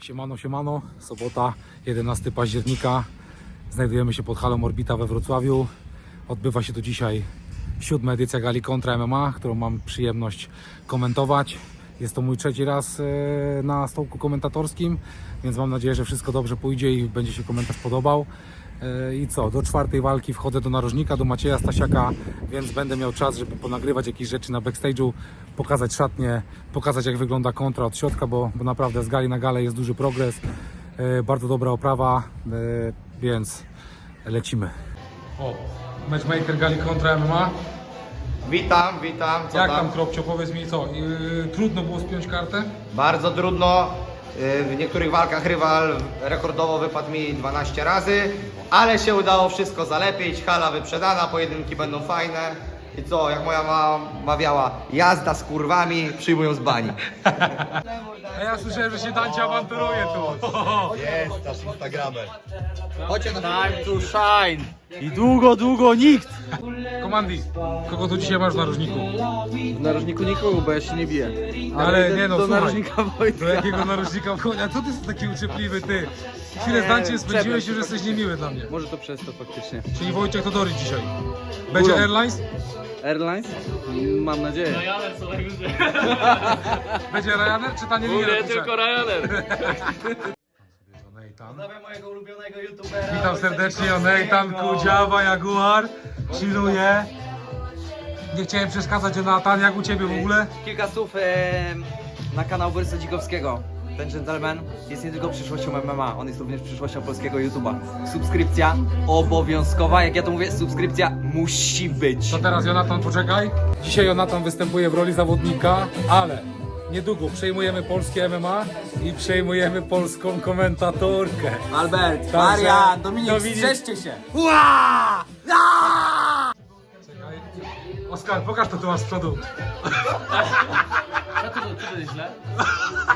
Siemano, siemano. Sobota, 11 października. Znajdujemy się pod halą Orbita we Wrocławiu. Odbywa się tu dzisiaj siódma edycja Gali Kontra MMA, którą mam przyjemność komentować. Jest to mój trzeci raz e, na stołku komentatorskim, więc mam nadzieję, że wszystko dobrze pójdzie i będzie się komentarz podobał. E, I co, do czwartej walki wchodzę do narożnika, do Macieja Stasiaka, więc będę miał czas, żeby ponagrywać jakieś rzeczy na backstage'u, pokazać szatnie, pokazać jak wygląda kontra od środka, bo, bo naprawdę z gali na galę jest duży progres, e, bardzo dobra oprawa, więc lecimy. O, matchmaker gali kontra MMA. Witam, witam. Co Jak tam? Kropcio, powiedz mi co, yy, trudno było spiąć kartę? Bardzo trudno. Yy, W niektórych walkach rywal rekordowo wypadł mi 12 razy, ale się udało wszystko zalepić. Hala wyprzedana, pojedynki będą fajne. I co, jak moja mama mawiała, jazda z kurwami przyjmują z bani. A ja słyszałem, że się Dancia awanturuje tu. Jest nasz Instagramer. Chodźcie na Time to shine! I długo, długo nikt! Komandi, kogo tu dzisiaj masz w narożniku? W narożniku nikogo, bo ja się nie biję. Ale idę nie no, do słuchaj. narożnika Wojtka. Do jakiego narożnika wchodzia? Co ty jesteś taki uciepliwy, ty? Chwilę z Danciem spędziłeś już, że jesteś niemiły dla mnie. Może to przez to faktycznie. Czyli Wojciech Todory dzisiaj. Będzie. Airlines? Airlines? Mam nadzieję. Będzie Ryanair czy tanie linie Mówię tylko Ryanair. Nathan. Pozdrawiam mojego ulubionego youtubera. Witam serdecznie, Nathan Kudziawa, Jaguar, chilluje. Nie chciałem przeszkadzać, Jonathan, jak u Ciebie w ogóle? Kilka słów em, na kanał Borysa Dzikowskiego. Ten gentleman jest nie tylko przyszłością MMA, on jest również przyszłością polskiego YouTube'a. Subskrypcja obowiązkowa, jak ja to mówię, subskrypcja musi być. To teraz Jonathan, poczekaj. Dzisiaj Jonathan występuje w roli zawodnika, ale niedługo przejmujemy polskie MMA i przejmujemy polską komentatorkę. Albert, Także- Marian, Dominik, Dominik- strzeżcie się! Czekaj. Oskar, pokaż to tu masz z przodu. Co to, co to jest źle?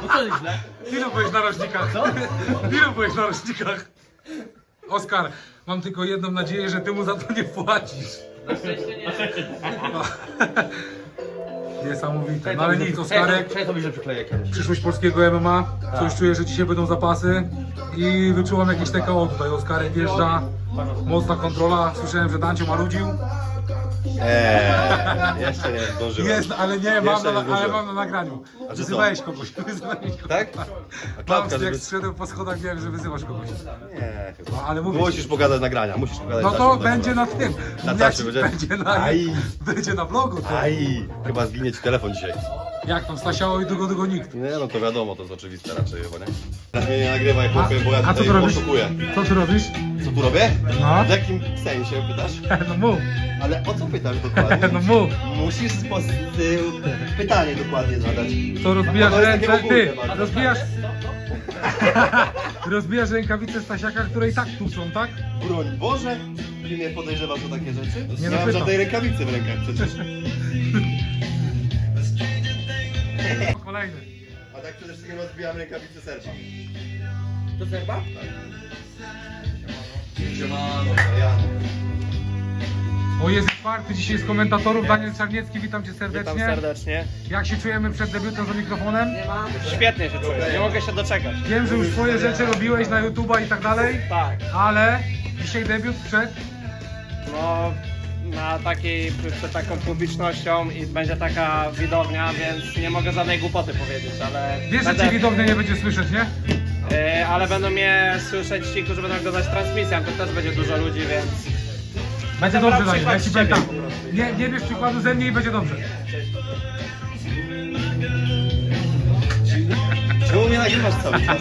No co jest źle? Ilu byłeś na rocznikach? Co? Ilu byłeś na rocznikach? Oskar, mam tylko jedną nadzieję, że ty mu za to nie płacisz. Na szczęście nie. Niesamowite. No ale nic, Oskarek, Czekaj, to bliżej przykleję kiedyś. przyszłość polskiego MMA. Coś czuję, że dzisiaj będą zapasy i wyczułam jakieś TKO tutaj. Oskarek wjeżdża, mocna kontrola. Słyszałem, że Dancio marudził. Eee, jeszcze nie zdążyłem. Jest, ale nie, mam Jeszcze na, nie ale zdążyłem. mam na nagraniu. A czy co? Wyzywałeś kogoś. Wyzywałeś kogoś. Tak? A Mam, klatka, jak żeby... zszedłem po schodach, wiem, że wyzywasz kogoś. Nie, chyba. No, ale mówię ci. Musisz pokazać nagrania, musisz pokazać No to żeby będzie na tym. Na ci- będzie? będzie na, Aj. będzie na vlogu. To. Aj, chyba zginie ci telefon dzisiaj. Jak tam Stasiało i długo, długo nikt. Nie no to wiadomo, to jest oczywiste raczej chyba, nie? Nie, nie nagrywaj chłopie, bo ja a co tutaj tu robisz? poszukuję. Co tu robisz? Co tu robię? No. W jakim sensie pytasz? No mów, Ale o co pytasz dokładnie? no mów. Musisz po, y, pytanie dokładnie zadać. To rozbijasz jest ręce, takie ty, ogólne bardzo. rozbijasz... rozbijasz rękawice Stasiaka, które i tak tu są, tak? Broń Boże, ty mnie podejrzewasz o takie rzeczy? Nie Nie no, mam pytam. żadnej rękawicy w rękach przecież. Kolejny. A tak przede wszystkim rozbijam rękawice serca. To zerba? Ja. O, jest czwarty dzisiaj z komentatorów, Daniel Czarniecki, witam Cię serdecznie. Witam serdecznie. Jak się czujemy przed debiutem za mikrofonem? Świetnie się czuję, nie mogę się doczekać. Wiem, że już swoje rzeczy robiłeś na YouTube'a i tak dalej, Tak, ale dzisiaj debiut przed... no na takiej, przed taką publicznością i będzie taka widownia, więc nie mogę żadnej głupoty powiedzieć, ale... Wiesz, że będę- Cię widownia nie będzie słyszeć, nie? E, ale będą mnie słyszeć ci, którzy będą oglądać transmisję, to też będzie dużo ludzi, więc... Będzie dobrze, Daniel, ja Ci z powiem tak. po prostu. Nie, nie bierz przykładu ze mnie i będzie dobrze. Czemu mnie nagrywasz cały czas?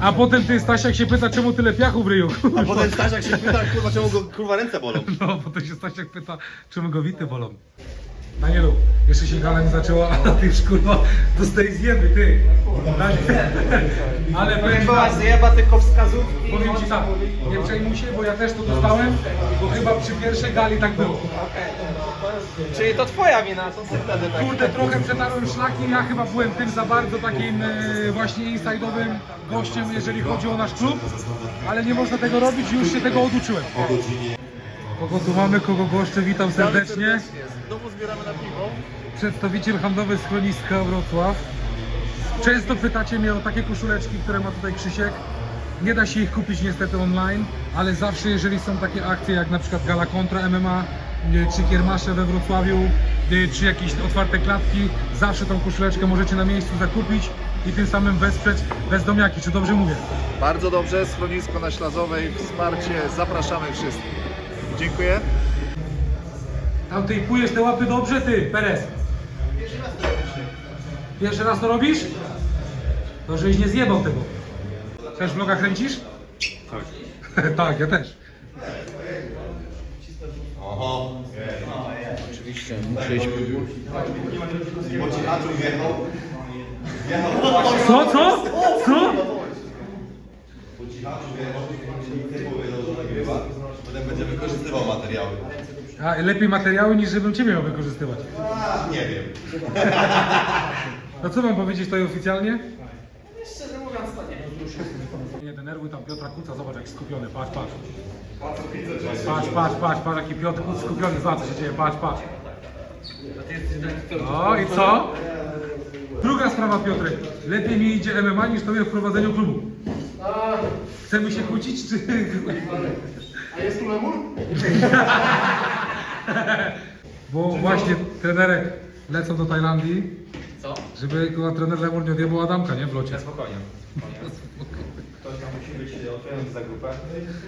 A potem ty, Stasiak się pyta, czemu tyle piachu w ryju. A potem Stasiak się pyta, kurwa, czemu go kurwa ręce bolą? No, potem się Stasiak pyta, czemu go wity bolą. Danielu, jeszcze się gala nie zaczęła, a ty już kurwa dostajesz zjeby, ty. Ale powiem ci tak, zjeba tylko wskazówki. powiem ci tak, nie przejmuj się, bo ja też to dostałem, bo chyba przy pierwszej gali tak było. Czyli to twoja wina, to ty wtedy tak... Kurde, trochę przetarłem szlaki, ja chyba byłem tym za bardzo takim e, właśnie inside'owym gościem, jeżeli chodzi o nasz klub, ale nie można tego robić i już się tego oduczyłem. Kogo tu mamy, kogo goszczę, witam serdecznie. Znowu zbieramy na piwo. Przedstawiciel handlowy schroniska Wrocław. Często pytacie mnie o takie koszuleczki, które ma tutaj Krzysiek. Nie da się ich kupić niestety online, ale zawsze jeżeli są takie akcje jak na przykład Gala Kontra MMA, y, czy Kiermasze we Wrocławiu, y, czy jakieś otwarte klatki, zawsze tą koszuleczkę możecie na miejscu zakupić i tym samym wesprzeć bezdomiaki. Czy dobrze mówię? Bardzo dobrze, schronisko na Ślazowej, wsparcie, zapraszamy wszystkich. Dziękuję. Tam ty pujesz te łapy dobrze, ty, Perez. Pierwszy raz to robisz? To żeś nie zjebał tego. Też vloga kręcisz? Tak. tak, ja też. Co, co? Co? Potem będzie wykorzystywał materiały. A, lepiej materiały niż żebym cię miał wykorzystywać. Nie wiem. No co mam powiedzieć tutaj oficjalnie? Szczerze mówiąc to nie. Nie denerwuj tam Piotra Kuca, zobacz jak skupiony, patrz, patrz. Patrz, patrz, patrz, patrz jaki Piotr Kuc skupiony, zobacz co się dzieje, patrz, patrz. No i co? Druga sprawa Piotrek, lepiej mi idzie MMA niż tobie w prowadzeniu klubu. Chcemy się kłócić, czy... A jest tu lemur? Bo właśnie trenerek lecą do Tajlandii, Co? żeby kurwa, trener Lemur nie odjebał Adamka, nie? W locie. Spokojnie.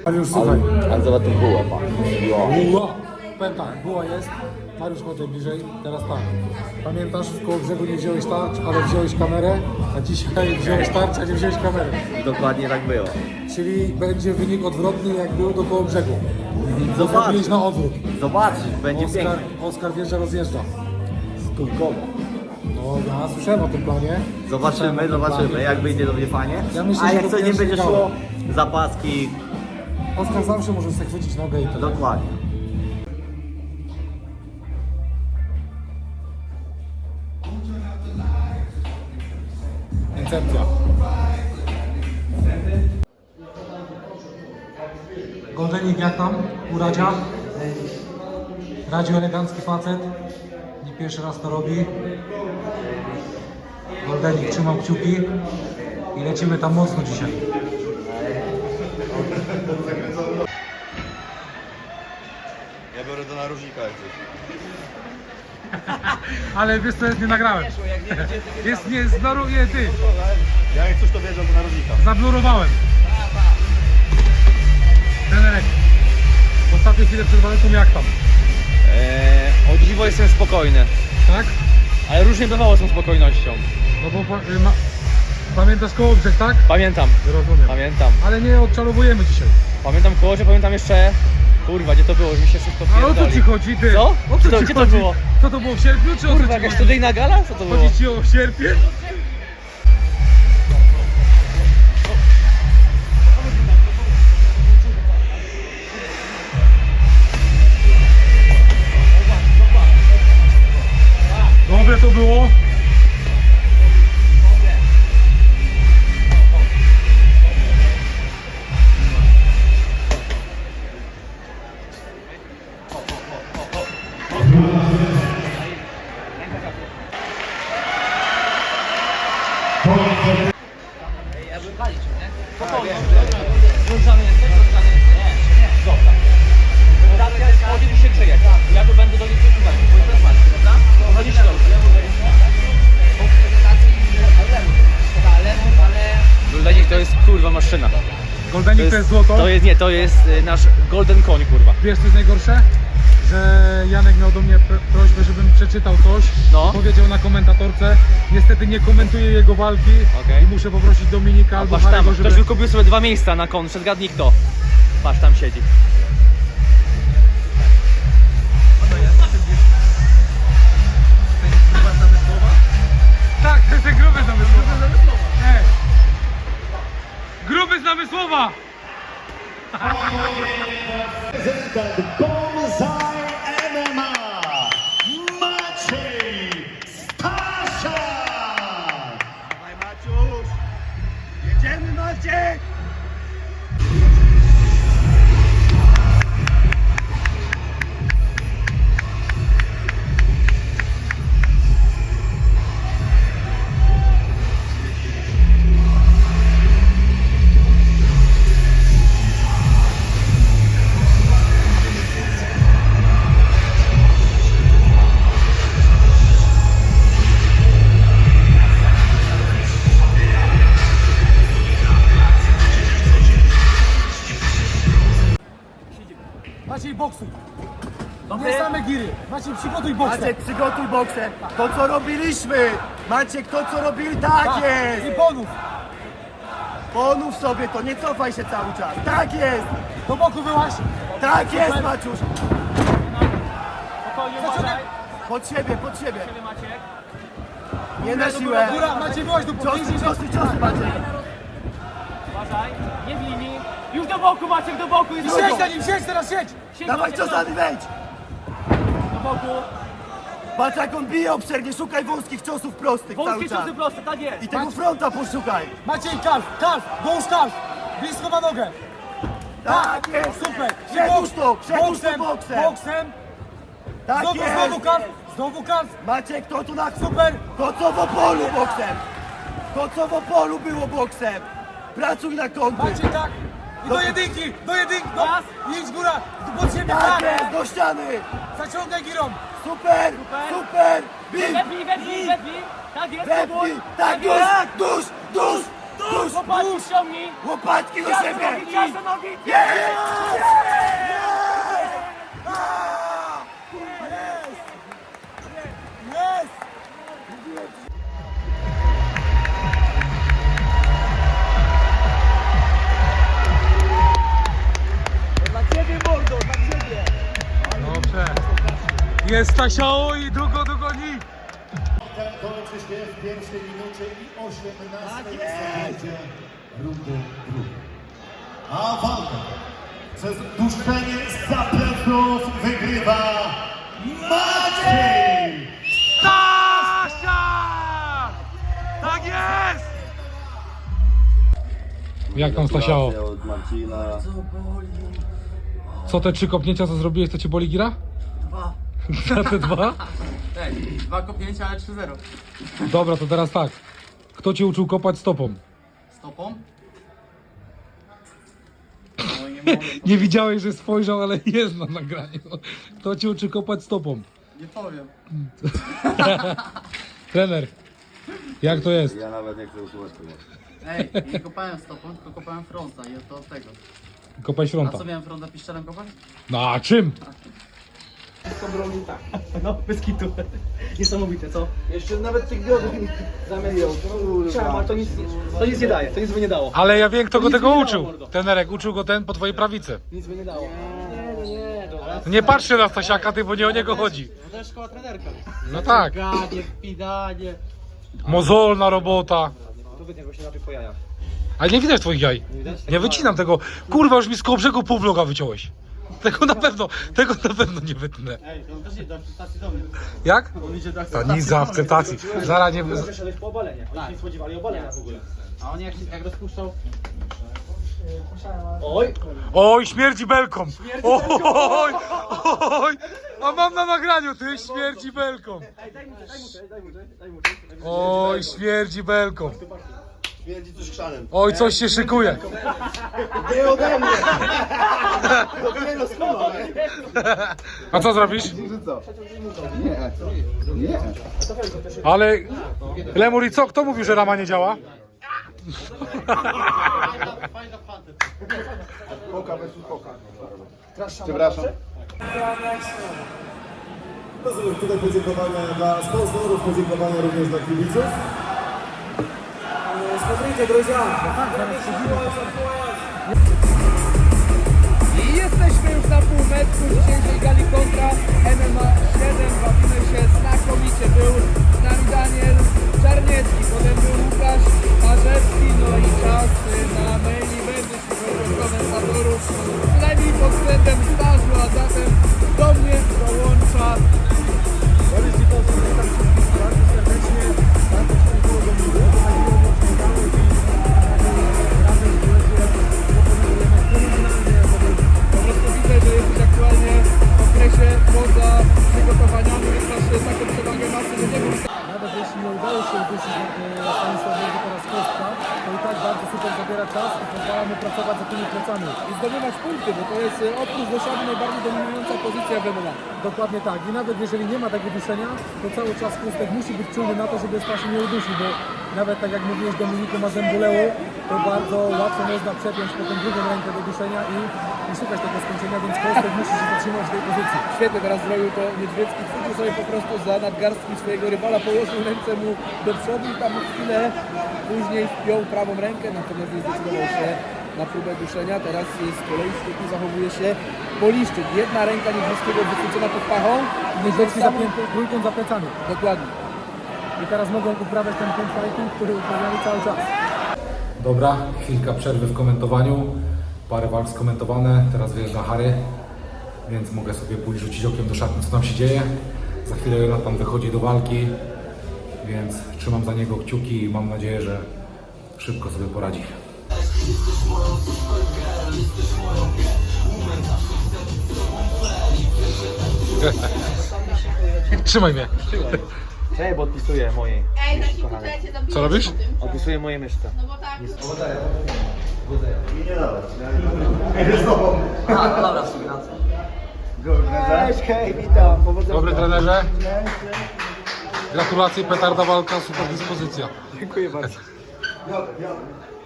Ale już słuchaj. Ale zobacz tu było, pan. Buła! Powiem tak, buła jest. Mariusz chodź bliżej. Teraz tak. Pamiętasz, w koło brzegu nie wziąłeś tarcz, ale wziąłeś kamerę, a dzisiaj wziąłeś tarczę, a nie wziąłeś kamery. Dokładnie tak było. Czyli będzie wynik odwrotny, jak był do koło brzegu. Zobacz, na odwrót. zobacz, będzie Oskar, pięknie. Oskar wjeżdża, rozjeżdża. Stójkowo. No, ja słyszałem o tym planie. Zobaczymy, zobaczymy, jak wyjdzie to będzie fajnie. Ja myślę, A że jak to coś nie będzie szło, zapaski, Oskar zawsze może sobie chwycić nogę i to. dokładnie. Goldenik jak tam? U Radzia? Radziu elegancki facet. Nie pierwszy raz to robi. Goldenik, trzymam kciuki. I lecimy tam mocno dzisiaj. Ja biorę do narożnika jak. Ale wiesz co, nie nagrałem. Jest, nie, zbluruję ty. Ja jak coś to wjeżdżam do narożnika. Zablurowałem. Trenerek, w ostatniej chwili przed walką jak tam? Eee, o dziwo jestem spokojny, Tak? ale różnie bywało z tą spokojnością. No bo pa- y, ma, pamiętasz koło brzeg, tak? Pamiętam, Rozumiem. pamiętam. Ale nie odczarowujemy dzisiaj. Pamiętam kołoże, pamiętam jeszcze... Kurwa, gdzie to było, że mi się wszystko Ale o co pierdoli. ci chodzi, ty? Co? O Gdzie co to- ci gdzie to chodzi? było? Co to było w sierpniu, czy o co Kurwa, ci jakaś chodzi? studyjna gala? Co to było? Chodzi ci o sierpień? Jest złoto. To jest, nie, to jest y, nasz golden koń kurwa. Wiesz co jest najgorsze? Że Janek miał do mnie pr- prośbę, żebym przeczytał coś. No. Powiedział na komentatorce. Niestety nie komentuję jego walki. Okej. I muszę poprosić Dominika albo Patrz tam, Harego, żeby... ktoś wykupił sobie dwa miejsca na kontrze, zgadnij kto. Patrz, tam siedzi. Tak, to jest ten gruby z Namysłowa. Ej. Gruby this is the to be. Maciej, przygotuj boksem. Maciek, przygotuj boksem. To co robiliśmy. Maciek, to co robili, tak jest. I bonus. Ponów sobie to, nie cofaj się cały czas. Tak jest. Do boku wyłaś. Tak jest, Maciuś. Spokojnie, uważaj. Pod siebie, pod siebie. Maciek? Nie na siłę. Góra, Maciej, wyłaś do. Ciosy, ciosy, ciosy, Maciek. Uważaj. Nie w linii. Już do boku Maciek, do boku. Siedź na nim, siedź, teraz siedź. Dawaj ciosany, wejdź. Boku. Patrz jak on bije obszernie, szukaj wąskich ciosów prostych cały Wąskie czas. ciosy proste, tak jest. I tego fronta poszukaj. Maciej, kalf, kalf, dołóż kalf. Blisko ma nogę. Tak jest. Super. Przedłuż to, przedłuż to boksem, boksem. boksem. Tak Znowu, jest. znowu kalf, znowu kalf. Maciek, to tu na Super. To co w Opolu boksem. To co w Opolu było boksem. Pracuj na kąty. Maciej, tak. I do jedynki, do jedynki. Do, Raz. idź góra, pod siebie, Tak tak. jest, do ściany. Zaciągaj girą. Super, super. Bij, Wepnij, wepnij, wepnij. Tak jest, wepnij. próbuj. Tak jest. dusz, dusz, dusz, Łopatki ściągnij. Łopatki do siebie. nogi, ciasno nogi. Jest. Dobrze. Jest Tasio i długo dogoni. kończy się w pierwszej minucie i 18 sekundzie rundy drugiej. A walkę przez duszenie z zapleców wygrywa Maciej! Stasia! Tak jest! Jak tam Stasiało? Od Marcina. Co te trzy kopnięcia, co zrobiłeś, to cię boli gira? Dwa. Za te dwa? Tak, dwa kopnięcia, ale 3-0. Dobra, to teraz tak. Kto cię uczył kopać stopą? Stopą? Nie widziałeś, że spojrzał, ale jest na nagraniu. Kto cię uczy kopać stopą? Nie powiem. Trener, jak to jest? Ja nawet nie chcę usłyszeć tego. Ej, nie kopałem stopą, tylko kopałem fronta i to od tego. Kopać A fronta. co miałem fronta piszczelem kopać? No a czym? No, bez kitu. Niesamowite, co? Jeszcze nawet tych biodów zamienił. Kurwa. To nic, to nic nie daje, to nic by nie dało. Ale ja wiem, kto go Nic tego nie dało, uczył. mordo. Trenerek, uczył go ten po twojej prawicy. Nic by nie dało. Nie, nie, dobra. Nie patrzcie na Stasiaka, ty, bo nie o niego chodzi. To też szkoła trenerka. No tak. Gadnie, pidanie. Mozolna robota. Tu wytnie go się napił po jajach. Ale nie widać twoich jaj. Nie wycinam tego. Kurwa, już mi z koło brzegu pół vloga wyciąłeś. Tego na pewno, tego na pewno nie wytnę. Ej, to on też nie do akceptacji domu. Jak? On idzie do To nic za akceptacji. Zaraz nie... Wyszedłeś po obalenie. Oni się nie spodziewali obalenia w ogóle. A on jak, jak rozpuszczał... Oj! Oj, śmierdzi belką! Oj, oj! A mam na nagraniu, ty śmierdzi belką! Ej, daj mu daj mu daj mu daj mu coś. Oj, śmierdzi belką! Śmierdzi coś. Oj, coś się szykuje! Nie ode mnie! Dopiero skoro, A co zrobisz? Co? Nie, nie. Ale... Lemur i co? Kto mówił, że rama nie działa? Poka bez poka. Przepraszam. Tutaj podziękowania dla sponsorów, podziękowania również dla kibiców. I jesteśmy już na półmetku dzisiejszej gali kontra MMA 7. Bawimy się znakomicie. Był z nami Daniel pracować za tymi plecami. i zdobywać punkty, bo to jest e, oprócz Włoszady najbardziej dominująca pozycja w MMA. Dokładnie tak. I nawet jeżeli nie ma takiego duszenia, to cały czas kostek musi być czujny na to, żeby Stasi nie udusił, bo nawet tak jak mówiłeś Dominiku Mazembuleu, to bardzo łatwo można przepiąć potem drugą rękę do duszenia i, i szukać tego skończenia, więc Kostek musi się zatrzymać w tej pozycji. Świetnie teraz zrobił to Niedźwiecki, chwycił sobie po prostu za nadgarstki swojego rywala, położył ręce mu do przodu i tam chwilę później wpiął prawą rękę, natomiast nie zdecydował się na próbę duszenia. Teraz jest z kolei świetnie zachowuje się Poliszczyk. Jedna ręka Niedźwieckiego wychwycona pod pachą. Niedźwiecki zapięty trójką za plecami. Dokładnie. I teraz mogą uprawiać ten ten fighting, który uprawiali cały czas. Dobra, chwilka przerwy w komentowaniu. Parę walk skomentowane, teraz wyjeżdża Harry, więc mogę sobie pójść rzucić okiem do szatni, co tam się dzieje. Za chwilę Jonathan wychodzi do walki, więc trzymam za niego kciuki i mam nadzieję, że szybko sobie poradzi. Trzymaj mnie. Cześć, bo odpisuję mojej. Ej, cię zabiję Co robisz? Odpisuję moje myszce. No bo tak. Cześć, hej, witam. Powodzenia. Dobry trenerze. Gratulacje, petarda walka, super dyspozycja. Dziękuję bardzo.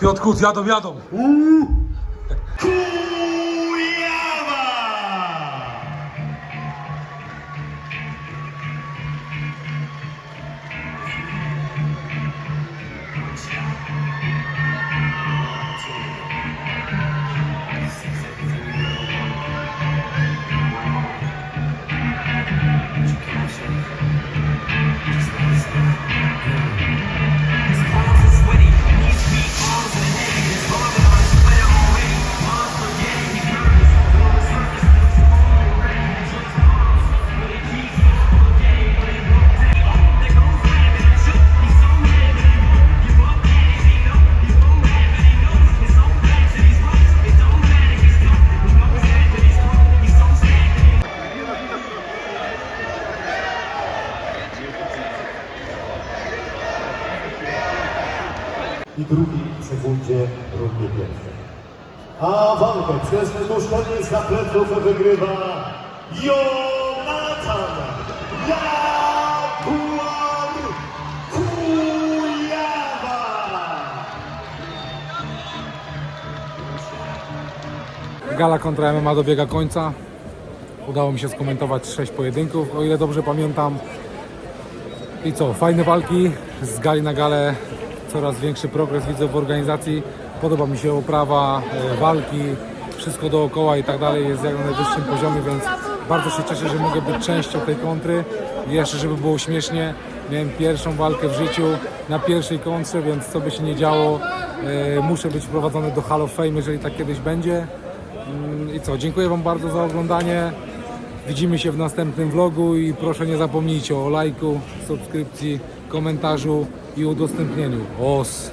Piotku, jadą, jadą. i drugiej sekundzie rundy pierwszej. A walkę przez koniec za pleców wygrywa Jonathan Jaguar Kujawa! Gala kontra MMA dobiega końca. Udało mi się skomentować 6 pojedynków, o ile dobrze pamiętam. I co, fajne walki, z gali na galę coraz większy progres widzę w organizacji. Podoba mi się oprawa, e, walki, wszystko dookoła i tak dalej jest jak na najwyższym poziomie, więc bardzo się cieszę, że mogę być częścią tej kontry. Jeszcze, żeby było śmiesznie, miałem pierwszą walkę w życiu na pierwszej kontrze, więc co by się nie działo, e, muszę być wprowadzony do Hall of Fame, jeżeli tak kiedyś będzie. Mm, I co, dziękuję Wam bardzo za oglądanie. Widzimy się w następnym vlogu i proszę nie zapomnijcie o lajku, subskrypcji, komentarzu i udostępnieniu. Os!